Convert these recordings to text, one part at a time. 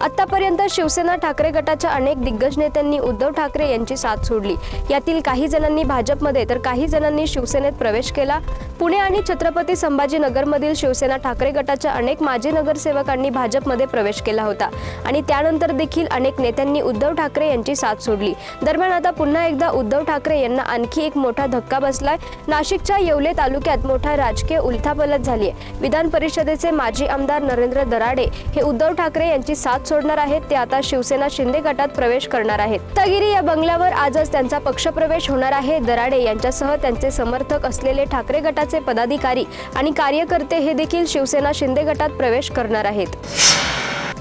आतापर्यंत शिवसेना ठाकरे गटाच्या अनेक दिग्गज नेत्यांनी उद्धव ठाकरे यांची साथ सोडली. यातील काही जणांनी भाजपमध्ये तर काही जणांनी शिवसेनेत प्रवेश केला. पुणे आणि छत्रपती संभाजीनगरमधील शिवसेना ठाकरे गटाच्या अनेक माजी नगरसेवकांनी भाजपमध्ये प्रवेश केला होता आणि त्यानंतर देखील अनेक नेत्यांनी उद्धव ठाकरे यांची साथ सोडली. दरम्यान आता पुन्हा एकदा उद्धव ठाकरे यांना आणखी एक मोठा धक्का बसलाय. नाशिकच्या येवले तालुक्यात मोठा राजकीय उलथापलट झाली आहे विधान परिषदेचे माजी आमदार नरेंद्र दराडे हे उद्धव ठाकरे यांची साथ सोडणार आहेत ते आता शिवसेना शिंदे गटात प्रवेश करणार आहेत. तगिरी या बंगल्यावर आजच त्यांचा पक्षप्रवेश होणार आहे. दराडे यांच्यासह त्यांचे समर्थक असलेले ठाकरे गटाचे पदाधिकारी आणि कार्यकर्ते हे देखील शिवसेना शिंदे गटात प्रवेश करणार आहेत.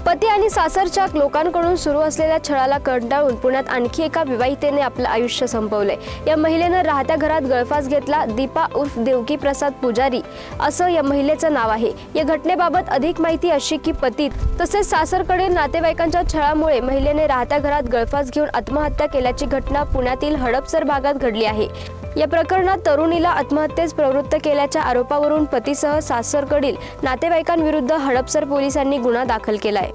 पती आणि सासरच्या लोकांकडून सुरू असलेल्या छळाला कंटाळून पुण्यात आणखी एका विवाहितेने आपलं आयुष्य संपवलंय. या महिलेनं राहत्या घरात गळफास घेतला दीपा उर्फ देवकी प्रसाद पुजारी असं या महिलेचं नाव आहे. या घटनेबाबत अधिक माहिती अशी की पतीत तसेच सासरकडील नातेवाईकांच्या छळामुळे महिलेने राहत्या घरात गळफास घेऊन आत्महत्या केल्याची घटना पुण्यातील हडपसर भागात घडली आहे. या प्रकरणात तरुणीला आत्महत्येस प्रवृत्त केल्याच्या आरोपावरून पतीसह सासरकडील नातेवाईकांविरुद्ध हडपसर पोलिसांनी गुन्हा दाखल केलाय.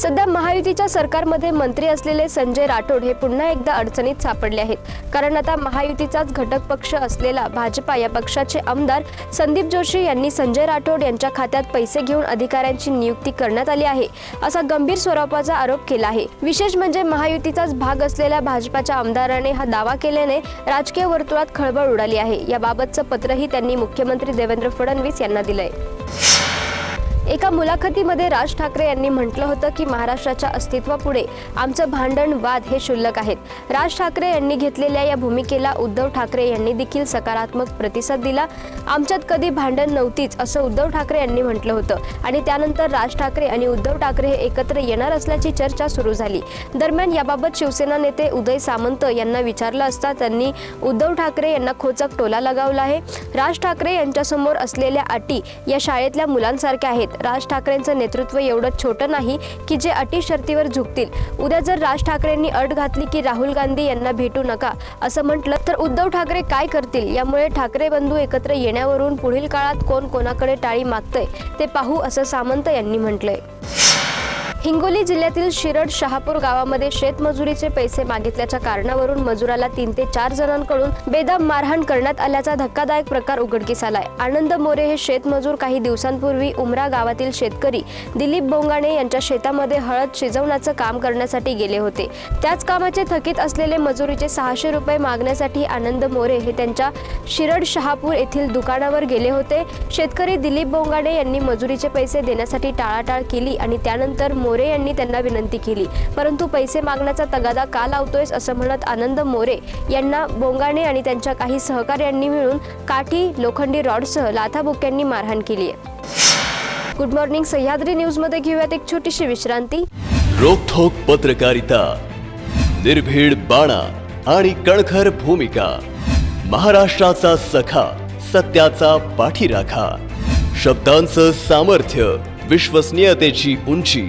सध्या महायुतीच्या सरकारमध्ये मंत्री असलेले संजय राठोड हे पुन्हा एकदा अडचणीत सापडले आहेत. कारण आता महायुतीचाच घटक पक्ष असलेला भाजपा या पक्षाचे आमदार संदीप जोशी यांनी संजय राठोड यांच्या खात्यात पैसे घेऊन अधिकाऱ्यांची नियुक्ती करण्यात आली आहे असा गंभीर स्वरूपाचा आरोप केला आहे. विशेष म्हणजे महायुतीचाच भाग असलेल्या भाजपाच्या आमदाराने हा दावा केल्याने राजकीय वर्तुळात खळबळ उडाली आहे. याबाबतचं पत्रही त्यांनी मुख्यमंत्री देवेंद्र फडणवीस यांना दिलंय. एका मुलाखतीमध्ये राज ठाकरे यांनी म्हटलं होतं की महाराष्ट्राच्या अस्तित्वापुढे आमचं भांडण वाद हे शुल्लक आहेत. राज ठाकरे यांनी घेतलेल्या या भूमिकेला उद्धव ठाकरे यांनी देखील सकारात्मक प्रतिसाद दिला. आमच्यात कधी भांडण नव्हतीच असं उद्धव ठाकरे यांनी म्हटलं होतं. आणि त्यानंतर राज ठाकरे आणि उद्धव ठाकरे हे एकत्र येणार असल्याची चर्चा सुरू झाली. दरम्यान याबाबत शिवसेना नेते उदय सामंत यांना विचारलं असता त्यांनी उद्धव ठाकरे यांना खोचक टोला लगावला आहे. राज ठाकरे यांच्यासमोर असलेल्या अटी या शाळेतल्या मुलांसारख्या आहेत. राज ठाकरेंचं नेतृत्व एवढं छोटं नाही की जे अटी शर्तीवर झुकतील. उद्या जर राज ठाकरेंनी अट घातली की राहुल गांधी यांना भेटू नका असं म्हटलं तर उद्धव ठाकरे काय करतील? यामुळे ठाकरे बंधू एकत्र येण्यावरून पुढील काळात कोण कोणाकडे टाळी मागतंय ते पाहू असं सामंत यांनी म्हटलंय. हिंगोली जिल्ह्यातील शिरड शहापूर गावामध्ये शेतमजुरीचे पैसे मागितल्याच्या कारणावरून मजुराला तीन ते चार जणांकडून बेदम मारहाण करण्यात आल्याचा धक्कादायक प्रकार उघडकीस आलाय. आनंद मोरे हे शेतमजूर काही दिवसांपूर्वी उमरा गावातील शेतकरी दिलीप बोंगाणे यांच्या शेतामध्ये हळद शिजवण्याचं काम करण्यासाठी गेले होते. त्याच कामाचे थकीत असलेले मजुरीचे सहाशे रुपये मागण्यासाठी आनंद मोरे हे त्यांच्या शिरड शहापूर येथील दुकानावर गेले होते. शेतकरी दिलीप बोंगाणे यांनी मजुरीचे पैसे देण्यासाठी टाळाटाळ केली आणि त्यानंतर मोरे यांनी त्यांना विनंती केली. परंतु पैसे मागण्याचा तगादा का लावतोयस असं म्हणत आनंद मोरे यांना बोंगाणे आणि त्यांच्या काही सहकार्यांनी मिळून काठी लोखंडी रॉडसह लाथाबुक्यांनी मारहाण केली आहे गुड मॉर्निंग सह्याद्री न्यूजमध्ये घेऊयात एक छोटीशी विश्रांती. रोखोक पत्रकारिता निर्भीड बाणा आणि कणखर भूमिका महाराष्ट्राचा सखा सत्याचा पाठीराखा शब्दांचं सामर्थ्य विश्वसनीयतेची उंची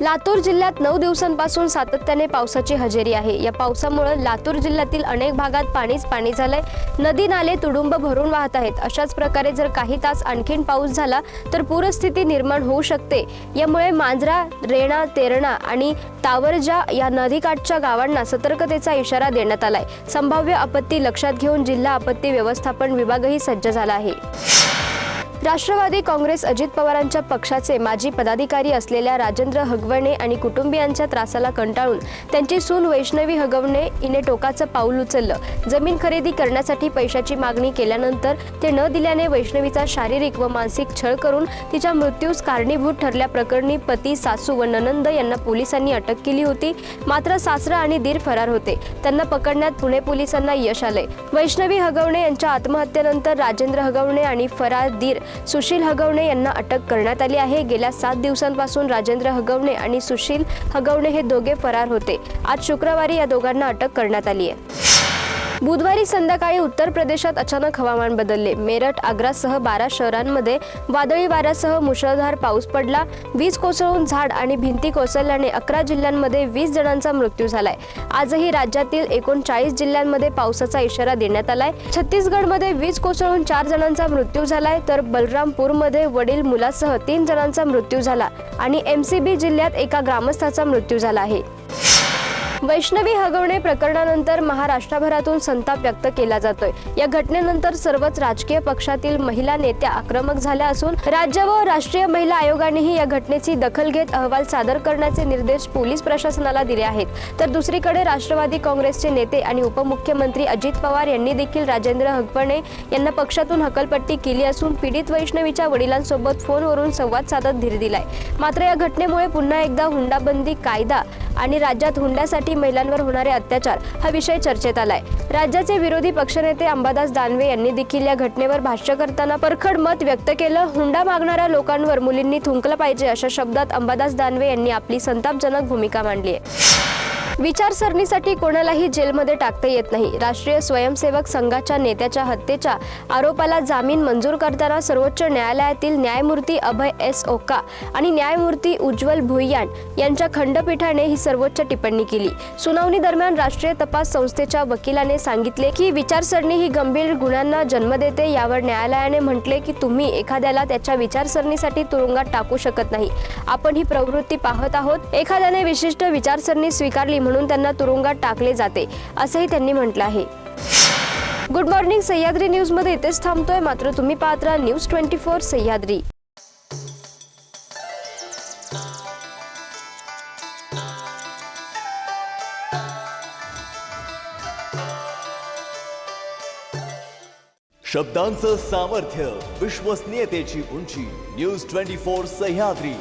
लातूर जिल्ह्यात नऊ दिवसांपासून सातत्याने पावसाची हजेरी आहे. या पावसामुळे लातूर जिल्ह्यातील अनेक भागात पाणीच पाणी झालंय. नदी नाले तुडुंब भरून वाहत आहेत. अशाच प्रकारे जर काही तास आणखीन पाऊस झाला तर पूरस्थिती निर्माण होऊ शकते. यामुळे मांजरा रेणा तेरणा आणि तावरजा या नदीकाठच्या गावांना सतर्कतेचा इशारा देण्यात आलाय. संभाव्य आपत्ती लक्षात घेऊन जिल्हा आपत्ती व्यवस्थापन विभागही सज्ज झाला आहे. राष्ट्रवादी काँग्रेस अजित पवारांच्या पक्षाचे माजी पदाधिकारी असलेल्या राजेंद्र हगवणे आणि कुटुंबियांच्या त्रासाला कंटाळून त्यांची सून वैष्णवी हगवणे हिने टोकाचं पाऊल उचललं. जमीन खरेदी करण्यासाठी पैशाची मागणी केल्यानंतर ते न दिल्याने वैष्णवीचा शारीरिक व मानसिक छळ करून तिच्या मृत्यूस कारणीभूत ठरल्याप्रकरणी पती सासू व ननंद यांना पोलिसांनी अटक केली होती. मात्र सासरा आणि दीर फरार होते. त्यांना पकडण्यात पुणे पोलिसांना यश आले वैष्णवी हगवणे यांच्या आत्महत्येनंतर राजेंद्र हगवणे आणि फरार दीर सुशील हगवणे यांना अटक करण्यात आली आहे. गेल्या सात दिवसांपासून राजेंद्र हगवणे आणि सुशील हगवणे हे दोघे फरार होते. आज शुक्रवारी या दोघांना अटक करण्यात आली आहे. बुधवारी संध्याकाळी उत्तर प्रदेशात अचानक हवामान बदलले. मेरठ आग्रासह बारा शहरांमध्ये वादळी वाऱ्यासह मुसळधार पाऊस पडला. वीज कोसळून झाड आणि भिंती कोसळल्याने अकरा जिल्ह्यांमध्ये वीस जणांचा मृत्यू झालाय. आजही राज्यातील एकोणचाळीस जिल्ह्यांमध्ये पावसाचा इशारा देण्यात आलाय. छत्तीसगडमध्ये वीज कोसळून चार जणांचा मृत्यू झालाय तर बलरामपूरमध्ये वडील मुलासह तीन जणांचा मृत्यू झाला आणि एमसीबी जिल्ह्यात एका ग्रामस्थाचा मृत्यू झाला आहे. वैष्णवी हगवणे प्रकरणानंतर महाराष्ट्रभरातून संताप व्यक्त केला जातोय. या घटनेनंतर सर्वच राजकीय पक्षातील महिला नेत्या आक्रमक झाल्या असून राज्य व राष्ट्रीय महिला आयोगानेही या घटनेची दखल घेत अहवाल सादर करण्याचे निर्देश पोलीस प्रशासनाला दिले आहेत. तर दुसरीकडे राष्ट्रवादी काँग्रेसचे नेते आणि उपमुख्यमंत्री अजित पवार यांनी देखील राजेंद्र हगवणे यांना पक्षातून हकलपट्टी केली असून पीडित वैष्णवीच्या वडिलांसोबत फोनवरून संवाद साधत धीर दिलाय. मात्र या घटनेमुळे पुन्हा एकदा हुंडाबंदी कायदा आणि राज्यात हुंड्यासाठी महिलांवर होणारे अत्याचार हा विषय चर्चेत आलाय. राज्याचे विरोधी पक्षनेते अंबादास दानवे यांनी देखील या घटनेवर भाष्य करताना परखड मत व्यक्त केलं. हुंडा मागणाऱ्या लोकांवर मुलींनी थुंकलं पाहिजे अशा शब्दात अंबादास दानवे यांनी आपली संतापजनक भूमिका मांडली आहे. विचारसरणीसाठी कोणालाही जेलमध्ये टाकता येत नाही. राष्ट्रीय स्वयंसेवक संघाच्या नेत्याच्या हत्येच्या आरोपाला जामीन मंजूर करताना सर्वोच्च न्यायालयातील न्यायमूर्ती अभय एस ओका आणि न्यायमूर्ती उज्ज्वल भुयान यांच्या खंडपीठाने ही सर्वोच्च टिप्पणी केली. सुनावणी दरम्यान राष्ट्रीय तपास संस्थेच्या वकिलाने सांगितले की विचारसरणी ही गंभीर गुन्ह्यांना जन्म देते यावर न्यायालयाने म्हटले की तुम्ही एखाद्याला त्याच्या विचारसरणीसाठी तुरुंगात टाकू शकत नाही. आपण ही प्रवृत्ती पाहत आहोत. एखाद्याने विशिष्ट विचारसरणी स्वीकारली म्हणून त्यांना तुरुंगात टाकले जाते असंही त्यांनी म्हटलं आहे. गुड मॉर्निंग सह्याद्री न्यूजमध्ये इथेच थांबतोय. मात्र तुम्ही पाहत राहा न्यूज ट्वेंटी फोर सह्याद्री. शब्दांचं सामर्थ्य विश्वसनीयतेची उंची न्यूज ट्वेंटी फोर सह्याद्री.